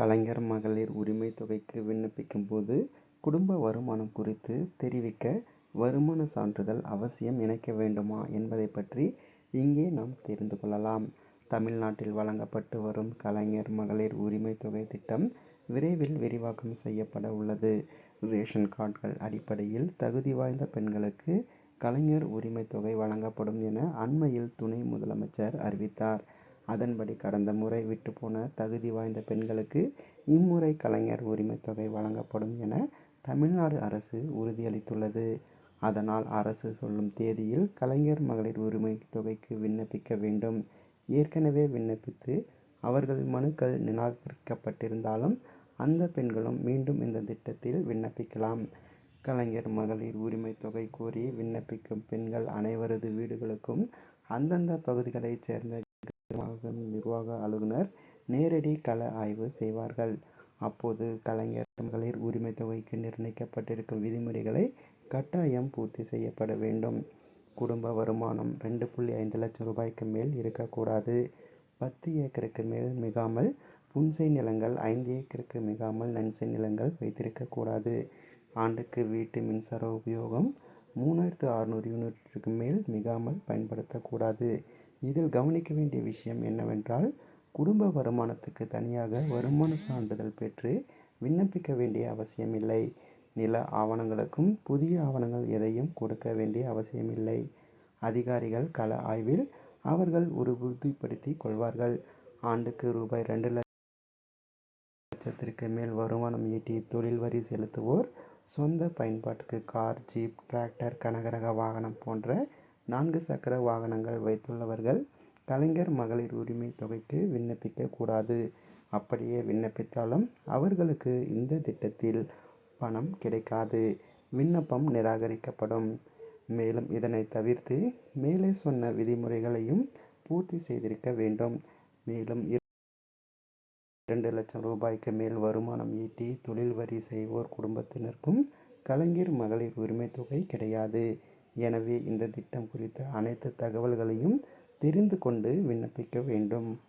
கலைஞர் மகளிர் உரிமை தொகைக்கு விண்ணப்பிக்கும் போது குடும்ப வருமானம் குறித்து தெரிவிக்க வருமான சான்றிதழ் அவசியம் இணைக்க வேண்டுமா என்பதை பற்றி இங்கே நாம் தெரிந்து கொள்ளலாம். தமிழ்நாட்டில் வழங்கப்பட்டு வரும் கலைஞர் மகளிர் உரிமை தொகை திட்டம் விரைவில் விரிவாக்கம் செய்யப்பட உள்ளது. ரேஷன் கார்டுகள் அடிப்படையில் தகுதி வாய்ந்த பெண்களுக்கு கலைஞர் உரிமைத் தொகை வழங்கப்படும் என அண்மையில் துணை முதலமைச்சர் அறிவித்தார். அதன்படி கடந்த முறை விட்டுப்போன தகுதி வாய்ந்த பெண்களுக்கு இம்முறை கலைஞர் உரிமைத்தொகை வழங்கப்படும் என தமிழ்நாடு அரசு உறுதியளித்துள்ளது. அதனால் அரசு சொல்லும் தேதியில் கலைஞர் மகளிர் உரிமை தொகைக்கு விண்ணப்பிக்க வேண்டும். ஏற்கனவே விண்ணப்பித்து அவர்கள் மனுக்கள் நிராகரிக்கப்பட்டிருந்தாலும் அந்த பெண்களும் மீண்டும் இந்த திட்டத்தில் விண்ணப்பிக்கலாம். கலைஞர் மகளிர் உரிமைத் தொகை கோரி விண்ணப்பிக்கும் பெண்கள் அனைவரது வீடுகளுக்கும் அந்தந்த பகுதிகளைச் சேர்ந்த கிராம நிர்வாக அலுவலர் நேரடி கள ஆய்வு செய்வார்கள். அப்போது கலைஞர் மகளிர் உரிமை தொகைக்கு நிர்ணயிக்கப்பட்டிருக்கும் விதிமுறைகளை கட்டாயம் பூர்த்தி செய்யப்பட வேண்டும். குடும்ப வருமானம் ரெண்டு புள்ளி ஐந்து லட்சம் ரூபாய்க்கு மேல் இருக்கக்கூடாது. பத்து ஏக்கருக்கு மேல் மிகாமல் புன்செய் நிலங்கள் ஐந்து ஏக்கருக்கு மிகாமல் நன்செய் நிலங்கள் வைத்திருக்கக்கூடாது ஆண்டுக்கு வீட்டு மின்சார உபயோகம் மூணாயிரத்து அறுநூறு யூனிட்டுக்கு மேல் மிகாமல் பயன்படுத்தக்கூடாது இதில் கவனிக்க வேண்டிய விஷயம் என்னவென்றால் குடும்ப வருமானத்துக்கு தனியாக வருமான சான்றிதழ் பெற்று விண்ணப்பிக்க வேண்டிய அவசியமில்லை. நில ஆவணங்களுக்கும் புதிய ஆவணங்கள் எதையும் கொடுக்க வேண்டிய அவசியமில்லை. அதிகாரிகள் கள ஆய்வில் அவர்கள் உறுதிப்படுத்தி கொள்வார்கள். ஆண்டுக்கு ரூபாய் ரெண்டு லட்சத்திற்கு மேல் வருமானம் ஈட்டி தொழில் வரி செலுத்துவோர் சொந்த பயன்பாட்டுக்கு கார் ஜீப் டிராக்டர் கனகரக வாகனம் போன்ற நான்கு சக்கர வாகனங்கள் வைத்துள்ளவர்கள் கலைஞர் மகளிர் உரிமை தொகைக்கு விண்ணப்பிக்கக்கூடாது அப்படியே விண்ணப்பித்தாலும் அவர்களுக்கு இந்த திட்டத்தில் பணம் கிடைக்காது. விண்ணப்பம் நிராகரிக்கப்படும். மேலும் இதனை தவிர்த்து மேலே சொன்ன விதிமுறைகளையும் பூர்த்தி செய்திருக்க வேண்டும். மேலும் இரண்டு லட்சம் ரூபாய்க்கு மேல் வருமானம் ஈட்டி தொழில் வரி செய்வோர் குடும்பத்தினருக்கும் கலைஞர் மகளிர் உரிமை தொகை கிடையாது. எனவே இந்த திட்டம் குறித்த அனைத்து தகவல்களையும் தெரிந்து கொண்டு விண்ணப்பிக்க வேண்டும்.